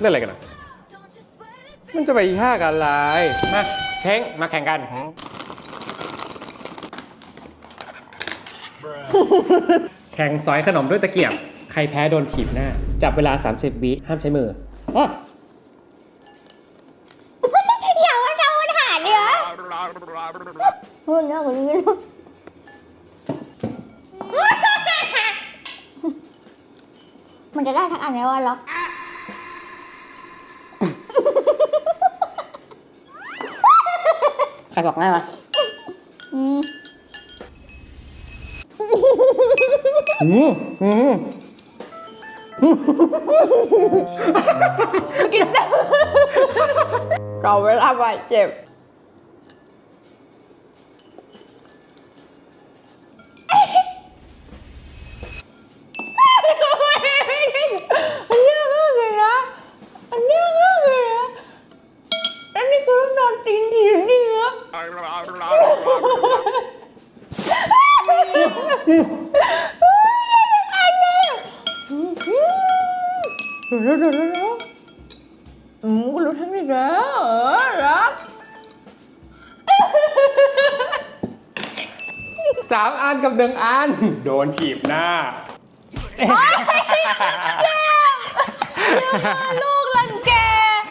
เล่นอะไรกันอะมันจะไปยากอะไรมาเช้งมาแข่งกัน แข่งสอยขนมด้วยตะเกียบ ใครแพ้โดนถีบหน้า จับเวลา 30 วิห้ามใช้มืออ้ออย่ามาทำอาหารเดี๋ยวพูดเรื่องมันไม่รู้มันจะได้ทั้งอันไหมวะล็อก ใครบอกง่ายวะอืมอืมอืมกินได้เราเวลาบาดเจ็บ เดี๋ยวเดี๋ยวเดี๋ยวอืมกูรู้ทำอีกแล้วเออรักสามอันกับหนึ่งอัน โดนถีบหน้าเจ็บเจ็บลูก